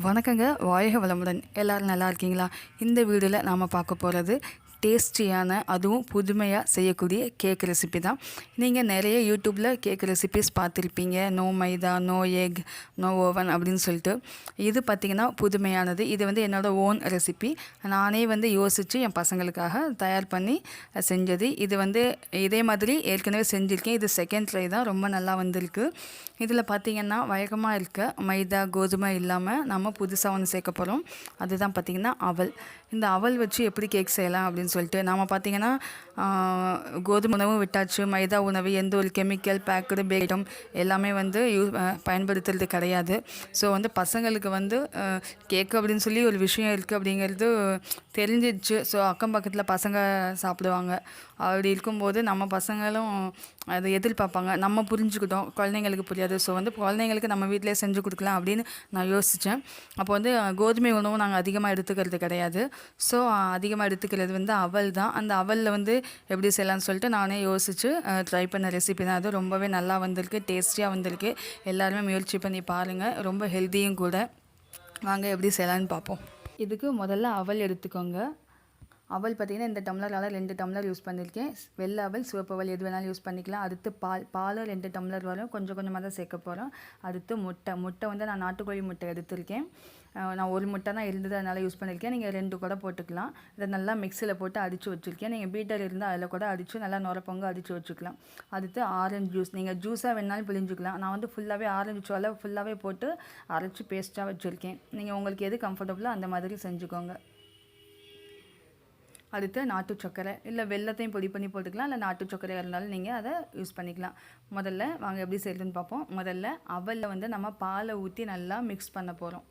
வணக்கங்க. வாழ்க வளமுடன். எல்லோரும் நல்லா இருக்கீங்களா? இந்த வீடியோவில் நாம் பார்க்க போகிறது டேஸ்டியான அதுவும் புதுமையாக செய்யக்கூடிய கேக் ரெசிபி தான். நீங்கள் நிறைய யூடியூப்பில் கேக் ரெசிபிஸ் பார்த்துருப்பீங்க. No maida no egg no oven அப்படின்னு சொல்லிட்டு. இது பார்த்திங்கன்னா புதுமையானது. இது வந்து என்னோடய ஓன் ரெசிபி நானே வந்து யோசித்து என் பசங்களுக்காக தயார் பண்ணி செஞ்சது. இது வந்து இதே மாதிரி ஏற்கனவே செஞ்சுருக்கேன். இது செகண்ட் ட்ரை தான். ரொம்ப நல்லா வந்திருக்கு. இதில் பார்த்திங்கன்னா வழக்கமாக இருக்க மைதா கோதுமை இல்லாமல் நம்ம புதுசாக ஒன்று சேர்க்க போகிறோம் அதுதான் பார்த்திங்கன்னா அவல். இந்த அவல் வச்சு எப்படி கேக் செய்யலாம் அப்படின்னு சொல்லிட்டு நாம் பார்த்திங்கன்னா கோதுமை உணவும் விட்டாச்சு மைதா உணவு எந்த ஒரு கெமிக்கல் பேக்கடு பேட்டம் எல்லாமே வந்து யூ பயன்படுத்துறது கிடையாது. ஸோ வந்து பசங்களுக்கு வந்து கேக்கு அப்படின்னு சொல்லி ஒரு விஷயம் இருக்குது அப்படிங்கிறது தெரிஞ்சிடுச்சு. ஸோ அக்கம் பக்கத்தில் பசங்க சாப்பிடுவாங்க. அப்படி இருக்கும்போது நம்ம பசங்களும் அதை எதிர்பார்ப்பாங்க. நம்ம புரிஞ்சுக்கிட்டோம். குழந்தைங்களுக்கு புரியாது. ஸோ வந்து குழந்தைங்களுக்கு நம்ம வீட்டிலே செஞ்சு கொடுக்கலாம் அப்படின்னு நான் யோசித்தேன் அப்போ வந்து கோதுமை உணவும் நாங்கள் அதிகமாக எடுத்துக்கிறது கிடையாது. ஸோ அதிகமாக எடுத்துக்கிறது வந்து அவல் தான். அந்த அவலில் வந்து எப்படி செய்யலாம்னு சொல்லிட்டு நானே யோசித்து ட்ரை பண்ண ரெசிபி தான் அது. ரொம்பவே நல்லா வந்திருக்கு டேஸ்டியாக வந்திருக்கு. எல்லாருமே முயற்சி பண்ணி பாருங்கள் ரொம்ப ஹெல்த்தியும் கூட. வாங்க எப்படி செய்யலாம்னு பார்ப்போம். இதுக்கு முதல்ல அவல் எடுத்துக்கோங்க. அவல் பார்த்திங்கன்னா இந்த டம்ளரால் ரெண்டு டம்ளர் யூஸ் பண்ணியிருக்கேன் வெள்ளை அவல் சிவப்பு அவல் எது வேணாலும் யூஸ் பண்ணிக்கலாம். அடுத்து பால் பாலும் ரெண்டு டம்ளர் வரும். கொஞ்சம் கொஞ்சமாக தான் சேர்க்க போகிறோம் அடுத்து முட்டை. முட்டை வந்து நான் நாட்டுக்கோழி முட்டை எடுத்திருக்கேன். நான் ஒரு முட்டை தான் இருந்தது அதனால் யூஸ் பண்ணியிருக்கேன். நீங்கள் ரெண்டு கூட போட்டுக்கலாம். இதை நல்லா மிக்சியில் போட்டு அடித்து வச்சுருக்கேன். நீங்கள் பீட்டர் இருந்தால் அதில் கூட அடித்து நல்லா நுரப்பொங்க அடித்து வச்சுக்கலாம். அடுத்து ஆரஞ்சு ஜூஸ் நீங்கள் ஜூஸாக வேணாலும் பிழிஞ்சிக்கலாம். நான் வந்து ஃபுல்லாகவே ஆரஞ்சு சோலை ஃபுல்லாகவே போட்டு அரைச்சி பேஸ்ட்டாக வச்சுருக்கேன். நீங்கள் உங்களுக்கு எது கம்ஃபர்டபுளோ அந்த மாதிரி செஞ்சுக்கோங்க. அடுத்து நாட்டு சர்க்கரை. இல்லை வெள்ளத்தையும் பொடி பண்ணி போட்டுக்கலாம். இல்லை நாட்டு சர்க்கரையாக இருந்தாலும் நீங்கள் அதை யூஸ் பண்ணிக்கலாம். முதல்ல வாங்க எப்படி செய்யுதுன்னு பார்ப்போம். முதல்ல அவலில் வந்து நம்ம பாலை ஊற்றி நல்லா மிக்ஸ் பண்ண போகிறோம்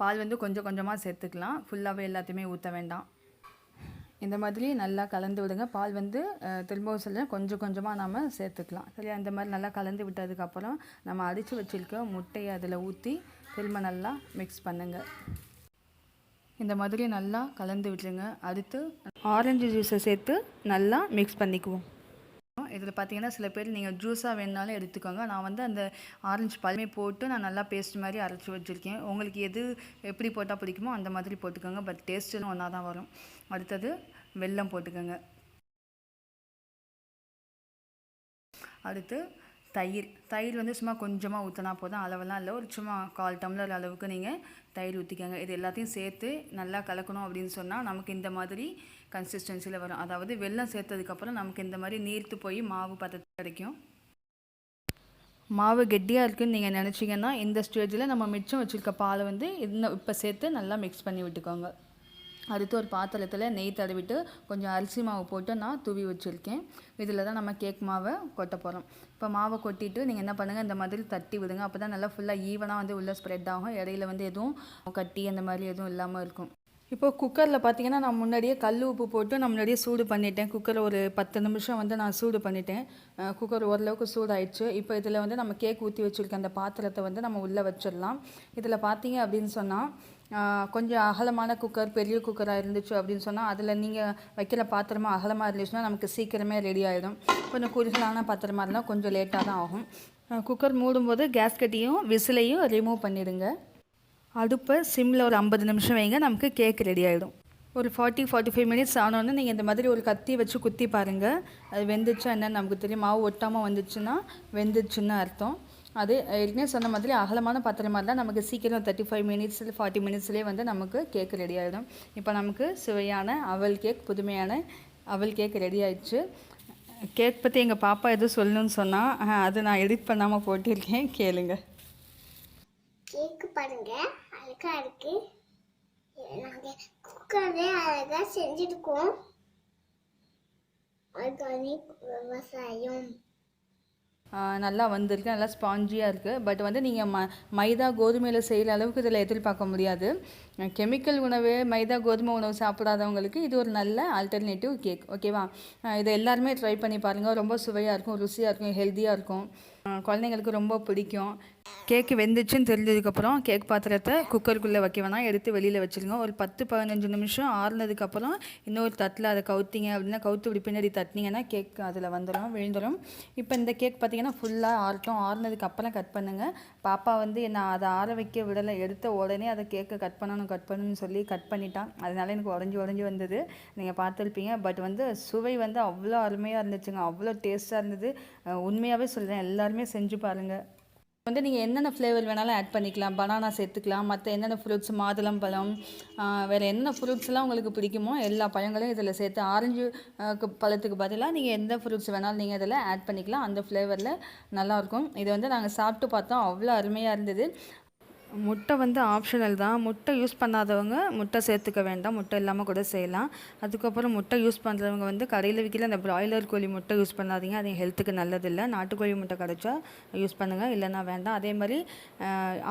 பால் வந்து கொஞ்சம் கொஞ்சமாக சேர்த்துக்கலாம். ஃபுல்லாகவே எல்லாத்தையுமே ஊற்ற வேண்டாம். இந்த மாதிரி நல்லா கலந்து விடுங்க. பால் வந்து திரும்பவும் சொல்ல கொஞ்சம் கொஞ்சமாக நம்ம சேர்த்துக்கலாம். சரியா? இந்த மாதிரி நல்லா கலந்து விட்டதுக்கப்புறம் நம்ம அடித்து வச்சுருக்க முட்டையை அதில் ஊற்றி திரும்ப நல்லா மிக்ஸ் பண்ணுங்கள் இந்த மாதிரி நல்லா கலந்து விட்டுருங்க. அடுத்து ஆரஞ்சு ஜூஸை சேர்த்து நல்லா மிக்ஸ் பண்ணிக்குவோம். இதில் பார்த்தீங்கன்னா சில பேர் நீங்கள் ஜூஸாக வேணுனாலும் எடுத்துக்கோங்க. நான் வந்து அந்த ஆரஞ்சு பழமே போட்டு நான் நல்லா பேஸ்ட் மாதிரி அரைச்சி வச்சுருக்கேன். உங்களுக்கு எது எப்படி போட்டால் பிடிக்குமோ அந்த மாதிரி போட்டுக்கோங்க. பட் டேஸ்ட்டுன்னு ஒன்றா தான் வரும். அடுத்தது வெல்லம் போட்டுக்கோங்க. அடுத்து தயிர். தயிர் வந்து சும்மா கொஞ்சமாக ஊற்றினா போதும். அளவெல்லாம் இல்லை. ஒரு சும்மா கால் டம்ளர் அளவுக்கு நீங்கள் தயிர் ஊற்றிக்கோங்க. இது எல்லாத்தையும் சேர்த்து நல்லா கலக்கணும் அப்படின்னு சொன்னால் நமக்கு இந்த மாதிரி கன்சிஸ்டன்சியில் வரும். அதாவது வெள்ளம் சேர்த்ததுக்கப்புறம் நமக்கு இந்த மாதிரி நீர்த்து போய் மாவு பதத்து கிடைக்கும். மாவு கெட்டியாக இருக்குன்னு நீங்கள் நினச்சிங்கன்னா இந்த ஸ்டேஜில் நம்ம மிச்சம் வச்சுருக்க பாலை வந்து இன்னும் இப்போ சேர்த்து நல்லா மிக்ஸ் பண்ணி விட்டுக்கோங்க. அடுத்து ஒரு பாத்திரத்தில் நெய் தடவிட்டு கொஞ்சம் அரிசி மாவு போட்டு நான் தூவி வச்சுருக்கேன். இதில் தான் நம்ம கேக் மாவை கொட்ட போகிறோம் இப்போ மாவை கொட்டிட்டு நீங்கள் என்ன பண்ணுங்கள் இந்த மாதிரி தட்டி விடுங்க. அப்போ தான் நல்லா ஃபுல்லாக ஈவனாக வந்து உள்ளே ஸ்ப்ரெட் ஆகும். இடையில வந்து எதுவும் கட்டி அந்த மாதிரி எதுவும் இல்லாமல் இருக்கும். இப்போ குக்கரில் பார்த்தீங்கன்னா நான் முன்னாடியே கல் உப்பு போட்டு நான் முன்னாடியே சூடு பண்ணிட்டேன். குக்கரை ஒரு பத்து நிமிஷம் வந்து நான் சூடு பண்ணிட்டேன். குக்கர் ஓரளவுக்கு சூடாயிடுச்சு. இப்போ இதில் வந்து நம்ம கேக் ஊற்றி வச்சுருக்க அந்த பாத்திரத்தை வந்து நம்ம உள்ளே வச்சிடலாம். இதில் பார்த்தீங்க அப்படின்னு சொன்னால் கொஞ்சம் அகலமான குக்கர் பெரிய குக்கராக இருந்துச்சு அப்படின்னு சொன்னால் அதில் நீங்கள் வைக்கிற பாத்திரமாக அகலமாக இருந்துச்சுன்னா நமக்கு சீக்கிரமே ரெடி ஆகிடும் கொஞ்சம் குறுகலான பாத்திரமாக இருந்தால் கொஞ்சம் லேட்டாக தான் ஆகும். குக்கர் மூடும்போது கேஸ்கட்டியும் விசிலையும் ரிமூவ் பண்ணிடுங்க. அடுப்பை சிம்மில் ஒரு ஐம்பது நிமிஷம் வைங்க நமக்கு கேக் ரெடி ஆகிடும் ஒரு ஃபார்ட்டி ஃபார்ட்டி ஃபைவ் மினிட்ஸ் ஆனோன்னு நீங்கள் இந்த மாதிரி ஒரு கத்தி வச்சு குத்தி பாருங்கள் அது வெந்துச்சா என்னன்னு நமக்கு தெரியும். மாவு ஒட்டாமல் வந்துச்சுன்னா வெந்துச்சுன்னு அர்த்தம். அது ஏற்கனவே சொன்ன மாதிரி அகலமான பத்திரமா இருந்தால் நமக்கு சீக்கிரம் தேர்ட்டி ஃபைவ் மினிட்ஸில் ஃபார்ட்டி மினிட்ஸ்லேயே வந்து நமக்கு கேக் ரெடி ஆகிடும் இப்போ நமக்கு சுவையான அவல் கேக் புதுமையான அவல் கேக் ரெடி ஆயிடுச்சு. கேக் பற்றி எங்கள் பாப்பா எதுவும் சொல்லணும்னு சொன்னால் அது நான் எடிட் பண்ணாமல் போட்டிருக்கேன். கேளுங்கள் கேக்கு பாருங்க அழகா இருக்கு. நாங்க குக்கரே அழகா செஞ்சிருக்கோம். ஆர்கானிக் விவசாயம். நல்லா வந்திருக்கு நல்லா ஸ்பாஞ்சியாக இருக்குது பட் வந்து நீங்கள் ம மைதா கோதுமையில் செய்கிற அளவுக்கு இதில் எதிர்பார்க்க முடியாது. கெமிக்கல் உணவு மைதா கோதுமை உணவு சாப்பிடாதவங்களுக்கு இது ஒரு நல்ல ஆல்டர்னேட்டிவ் கேக் ஓகேவா இதை எல்லாருமே ட்ரை பண்ணி பாருங்கள் ரொம்ப சுவையாக இருக்கும் ருசியாக இருக்கும் ஹெல்த்தியாக இருக்கும். குழந்தைங்களுக்கு ரொம்ப பிடிக்கும். கேக்கு வெந்துச்சுன்னு தெரிஞ்சதுக்கப்புறம் கேக் பாத்திரத்தை குக்கருக்குள்ளே வைக்க வேணாம். எடுத்து வெளியில் வச்சுருங்க. ஒரு பத்து பதினஞ்சு நிமிஷம் ஆறுனதுக்கப்புறம் இன்னொரு தட்டில் அதை கவுத்திங்க அப்படின்னா கவுத்து இப்படி பின்னாடி தட்டினீங்கன்னா கேக் அதில் வந்துடும் விழுந்துடும் இப்போ இந்த கேக் பார்த்திங்கன்னா ஃபுல்லாக ஆறட்டும். ஆறுனதுக்கப்புறம் கட் பண்ணுங்கள் பாப்பா வந்து என்ன அதை ஆற வைக்க விடலை. எடுத்த உடனே அதை கேக்கை கட் பண்ணணும் கட் பண்ணணும்னு சொல்லி கட் பண்ணிட்டான் அதனால எனக்கு உடஞ்சி உடஞ்சி வந்தது. நீங்கள் பார்த்துருப்பீங்க. பட் வந்து சுவை வந்து அவ்வளோ அருமையாக இருந்துச்சுங்க. அவ்வளோ டேஸ்ட்டாக இருந்தது. உண்மையாகவே சொல்கிறேன் எல்லாருமே செஞ்சு பாருங்கள் வந்து நீங்கள் என்னென்ன ஃப்ளேவர் வேணாலும் ஆட் பண்ணிக்கலாம். பனானா சேர்த்துக்கலாம். மற்ற என்னென்ன ஃப்ரூட்ஸ் மாதுளம் பழம் வேறு என்ன ஃப்ரூட்ஸ்லாம் உங்களுக்கு பிடிக்குமோ எல்லா பழங்களையும் இதில் சேர்த்து ஆரஞ்சு பழத்துக்கு பதிலாக நீங்கள் எந்த ஃப்ரூட்ஸ் வேணாலும் நீங்கள் இதில் ஆட் பண்ணிக்கலாம். அந்த ஃப்ளேவரில் நல்லாயிருக்கும் இதை வந்து நாங்கள் சாப்பிட்டு பார்த்தோம். அவ்வளோ அருமையாக இருந்தது. முட்டை வந்து ஆப்ஷனல் தான். முட்டை யூஸ் பண்ணாதவங்க முட்டை சேர்த்துக்க வேண்டாம். முட்டை இல்லாமல் கூட செய்யலாம். அதுக்கப்புறம் முட்டை யூஸ் பண்ணுறவங்க வந்து கடையில் விற்கிற அந்த பிராய்லர் கோழி முட்டை யூஸ் பண்ணாதீங்க. அது ஹெல்த்துக்கு நல்லதில்லை. நாட்டுக்கோழி முட்டை கிடைச்சா யூஸ் பண்ணுங்கள் இல்லைனா வேண்டாம். அதே மாதிரி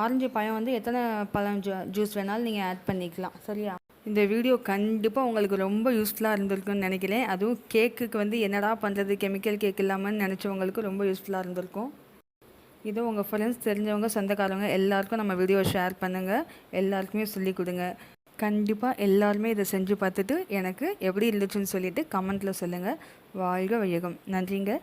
ஆரஞ்சு பழம் வந்து எத்தனை பழம் ஜூ ஜூஸ் வேணாலும் நீங்கள் ஆட் பண்ணிக்கலாம். சரியா? இந்த வீடியோ கண்டிப்பாக உங்களுக்கு ரொம்ப யூஸ்ஃபுல்லாக இருந்திருக்கும்னு நினைக்கிறேன். அதுவும் கேக்குக்கு வந்து என்னடா பண்ணுறது கெமிக்கல் கேக் இல்லாமல் நினச்சவங்களுக்கு ரொம்ப யூஸ்ஃபுல்லாக இருந்திருக்கும். இது உங்கள் ஃப்ரெண்ட்ஸ் தெரிஞ்சவங்க சொந்தக்காரவங்க எல்லாருக்கும் நம்ம வீடியோ ஷேர் பண்ணுங்கள் எல்லாருக்குமே சொல்லி கொடுங்க. கண்டிப்பாக எல்லாருமே இதை செஞ்சு பார்த்துட்டு எனக்கு எப்படி இருந்துச்சுன்னு சொல்லிட்டு கமெண்ட்டில் சொல்லுங்கள் வாழ்க வையகம். நன்றிங்க.